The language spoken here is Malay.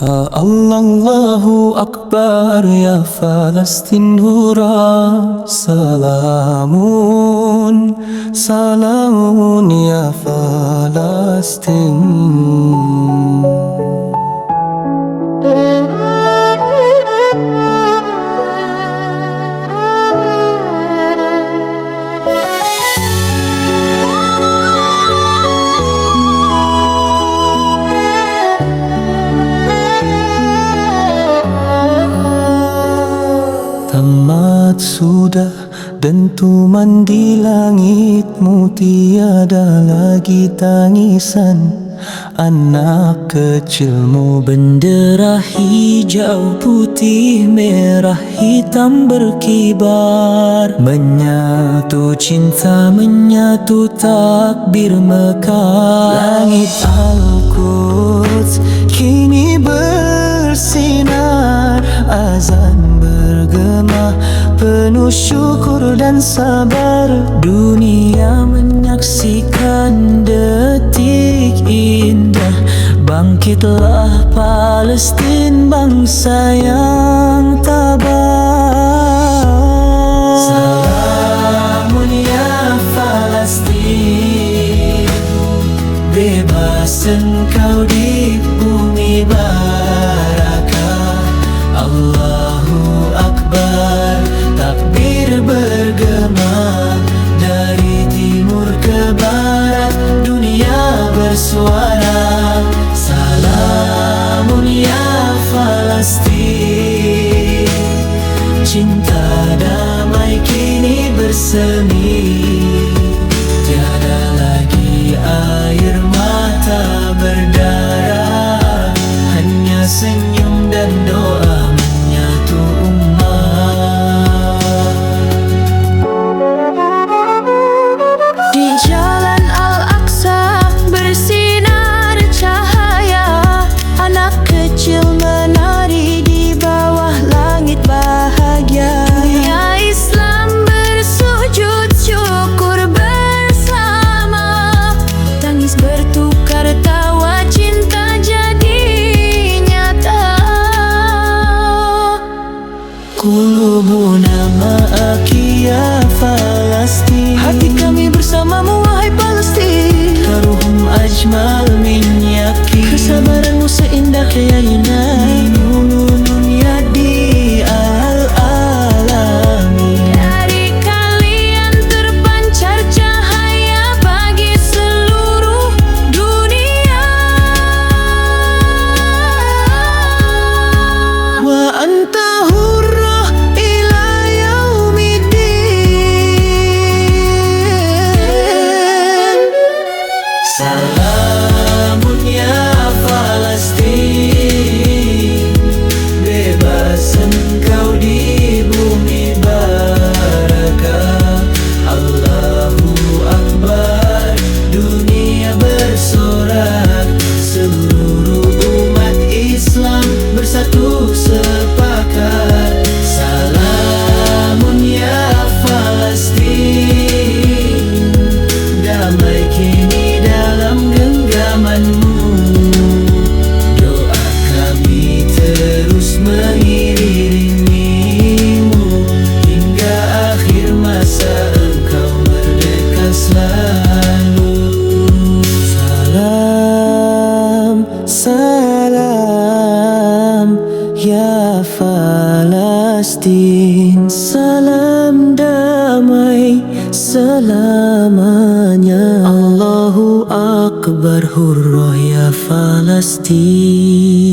Allahu Akbar ya Palestin hurra Salamun Salamun ya Palestin sudah dentuman di langitmu Tiada lagi tangisan. Anak kecilmu Bendera hijau putih merah hitam berkibar. Menyatu cinta menyatu takbir mekar. Langit Al-Quds kini bersinar. Azan bergema penuh syukur dan sabar. Dunia menyaksikan detik indah. Bangkitlah Palestin bangsa yang tabah Salamun ya Palestin. Bebas engkau di bumi barakah Ya Palestin Cinta damai kini bersemi. Tiada lagi air mata berdarah. Hanya senyum dan doa Kulubuna ma'aki ya Falastin Hati kami bersamamu wahai Palestin. Karuhum ajmal min yaki Kesabaranmu seindah keyakinan Palestin. Salam damai selamanya. Allahu Akbar hurrah ya Palestin